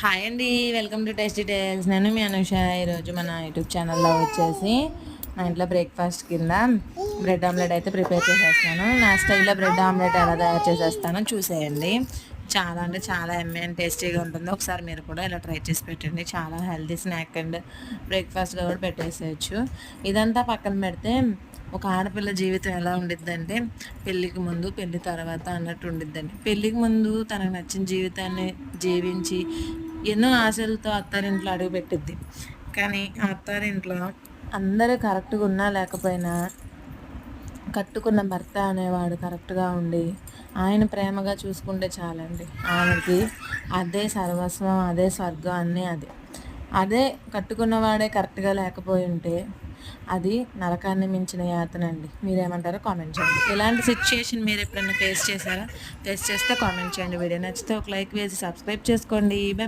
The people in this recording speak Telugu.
హాయ్ అండి వెల్కమ్ టు టేస్ట్ డీటెయిల్స్ నేను మీ అనుష. ఈరోజు మన యూట్యూబ్ ఛానల్లో వచ్చేసి నా ఇంట్లో బ్రేక్ఫాస్ట్ కింద బ్రెడ్ ఆమ్లెట్ అయితే ప్రిపేర్ చేసేస్తాను. నా స్టైల్లో బ్రెడ్ ఆమ్లెట్ ఎలా తయారు చేసేస్తానో చూసేయండి. చాలా అంటే చాలా ఎమ్మె అండ్ టేస్టీగా ఉంటుంది. ఒకసారి మీరు కూడా ఇలా ట్రై చేసి పెట్టండి. చాలా హెల్తీ స్నాక్ అండ్ బ్రేక్ఫాస్ట్గా కూడా పెట్టేసేయచ్చు. ఇదంతా పక్కన పెడితే ఒక ఆడపిల్ల జీవితం ఎలా ఉండిద్దంటే పెళ్ళికి ముందు పెళ్ళి తర్వాత అన్నట్టు ఉండిద్దండి. పెళ్ళికి ముందు తనకు నచ్చిన జీవితాన్ని జీవించి ఎన్నో ఆశలతో అత్తారింట్లో అడుగు పెట్టిద్ది. కానీ ఆ అత్తారింట్లో అందరూ కరెక్ట్గా ఉన్నా లేకపోయినా కట్టుకున్న భర్త అనేవాడు కరెక్ట్గా ఉండి ఆయన ప్రేమగా చూసుకుంటే చాలండి. ఆమెకి అదే సర్వస్వం అదే స్వర్గం అన్నీ అది. అదే కట్టుకున్నవాడే కరెక్ట్గా లేకపోయి ఉంటే అది నరకాన్ని మించిన యాతన అండి మీరేమంటారో కామెంట్ చేయండి. ఇలాంటి సిచ్యుయేషన్ మీరు ఎప్పుడైనా ఫేస్ చేశారా? ఫేస్ చేస్తే కామెంట్ చేయండి. వీడియో నచ్చితే ఒక లైక్ వేసి సబ్స్క్రైబ్ చేసుకోండి.